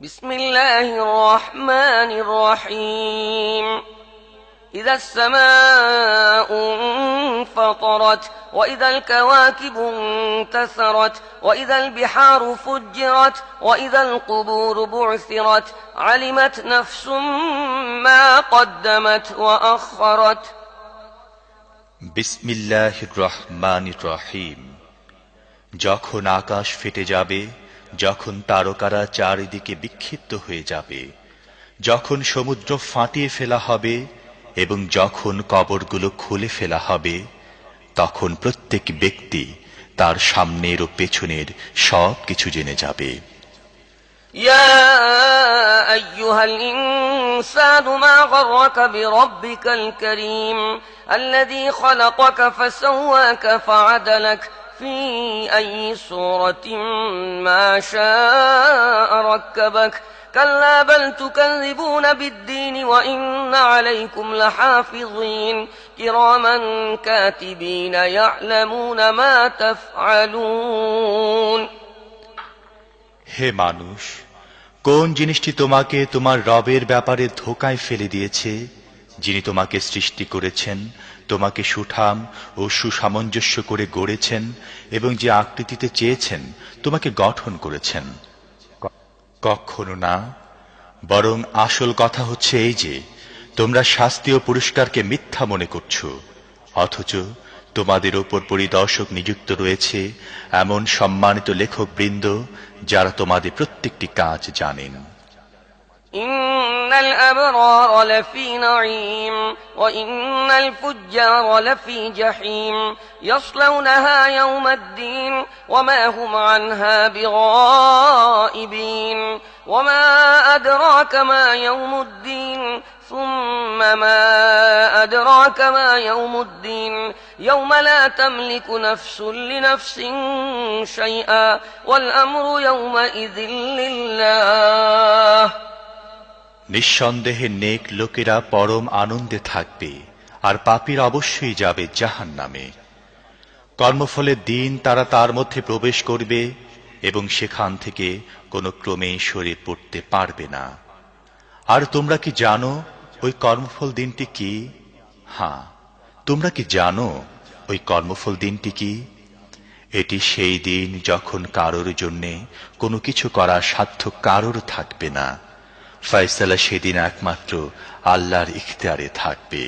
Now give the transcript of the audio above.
بسم الله الرحمن الرحيم إذا السماء انفطرت وإذا الكواكب انتثرت وإذا البحار فجرت وإذا القبور بعثرت علمت نفس ما قدمت وأخرت বিসমিল্লাহ রহমান রহিম যখন আকাশ ফেটে যাবে যখন তারকারা চারিদিকে বিক্ষিপ্ত হয়ে যাবে যখন সমুদ্র ফাটিয়ে ফেলা হবে এবং যখন কবরগুলো খুলে ফেলা হবে তখন প্রত্যেক ব্যক্তি তার সামনের ও পেছনের সব কিছু জেনে যাবে يا أيها الإنسان ما غرك بربك الكريم الذي خلقك فسواك فعدلك في أي صورة ما شاء ركبك كلا بل تكذبون بالدين وإن عليكم لحافظين كراما كاتبين يعلمون ما تفعلون হে মানুষ কোন জিনিসটি তোমাকে তোমার রবের ব্যাপারে ধোকায় ফেলে দিয়েছে যিনি তোমাকে সৃষ্টি করেছেন, তোমাকে সুঠাম ও সুসামঞ্জস্য করে গড়েছেন এবং যে আকৃতিতে চেয়েছেন, তোমাকে গঠন করেছেন। কখনো না, বরং আসল কথা হচ্ছে এই যে, তোমরা শাস্তি ও পুরস্কারকে মিথ্যা মনে করছ, অথচ তোমাদের ওপর পরিদর্শক নিযুক্ত রয়েছে এমন সম্মানিত লেখক বৃন্দ যারা তোমাদের প্রত্যেকটি কাজ জানেন। ইন্নাল আবরা لفي نعيم وإن الفجار لفي جحيم. يصلونها يوم الدين وما هم عنها بغائبين. وما أدراك ما يوم الدين ثم ما أدراك ما يوم الدين. يوم لا تملك نفس لنفس شيئا والأمر يومئذ لله. নিঃসন্দেহে নেক লোকেরা পরম আনন্দে থাকবে, আর পাপীর অবশ্যই যাবে জাহান নামে কর্মফলের দিন তারা তার মধ্যে প্রবেশ করবে, এবং সেখান থেকে কোনো ক্রমেই সরে পড়তে পারবে না। আর তোমরা কি জানো ওই কর্মফল দিনটি কি? হ্যাঁ তোমরা কি জানো ওই কর্মফল দিনটি কি? এটি সেই দিন যখন কারোর জন্যে কোনো কিছু করার সাধ্য কারোর থাকবে না। ফয়সালা সেদিন একমাত্র আল্লাহর ইখতিয়ারে থাকবে।